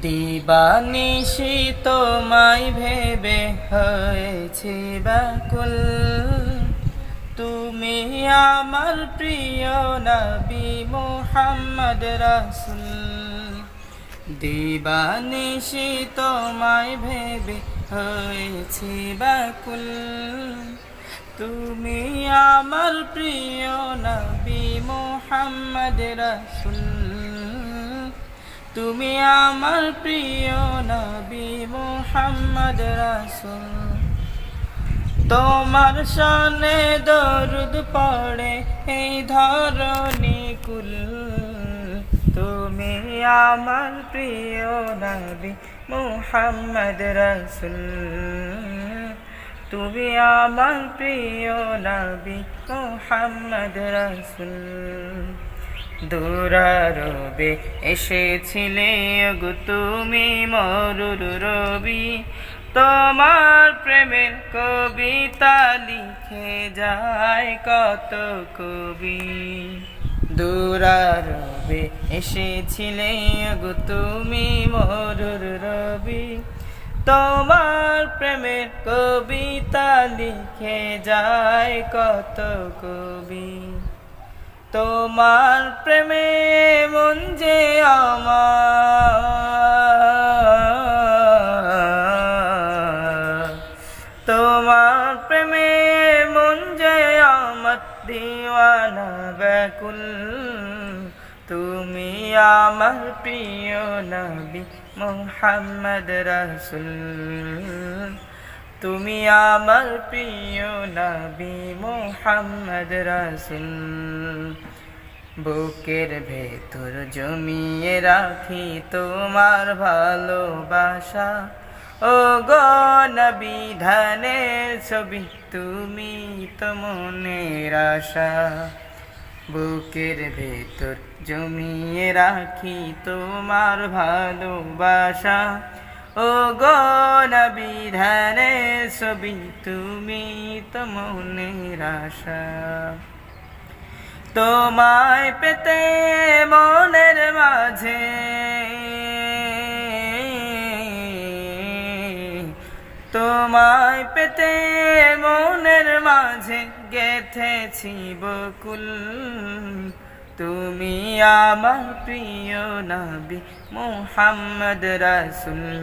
দিবানিশি তোমায় ভেবে হয়েছে বাকুল। তুমি আমার প্রিয় নবী মোহাম্মদ রাসুল। দিবানিশি তোমায় ভেবে হয়েছে বাকুল। তুমি আমার প্রিয় নবী মোহাম্মদ রাসুল। তুমি আমার প্রিয় নবী মোহাম্মদ রাসুল। তোমার সনে দরুদ পড়ে, এই ধরনী কুল। তুমি আমার প্রিয় নবী মোহাম্মদ রাসুল। তুমি আমার প্রিয় নবী মোহাম্মদ রাসুল। দূরারবে, এসেছিলে গো তুমি মরুর রবি। তোমার প্রেমের কবিতা লিখে যায় কত কবি। দূরারবে, এসেছিলে গো তুমি মরুর রবি। তোমার প্রেমের কবিতা লিখে যায় কত কবি। তোমার প্রেমে মন যে তোমার প্রেমে মন যে আমার। দিওয়ানা ব্যাকুল, তুমি আমার প্রিয় নবী মোহাম্মদ রাসুল। তুমি আমার প্রিয় নবী মোহাম্মদ রাসুল। বুকের ভেতর জমিয়ে রাখি তোমার ভালোবাসা। ও গো নবী, ধানের ছবি তুমি তো মনের আশা। বুকের ভেতর জমিয়ে রাখি তোমার ভালোবাসা। ও গো নবী ছবি তুমি তো মনের আশা। তোমায় পেতে মনের মাঝে তোমায় পেতে মনের মাঝে গেথেছি বকুল। তুমি আমার প্রিয় নবী মোহাম্মদ রাসুল।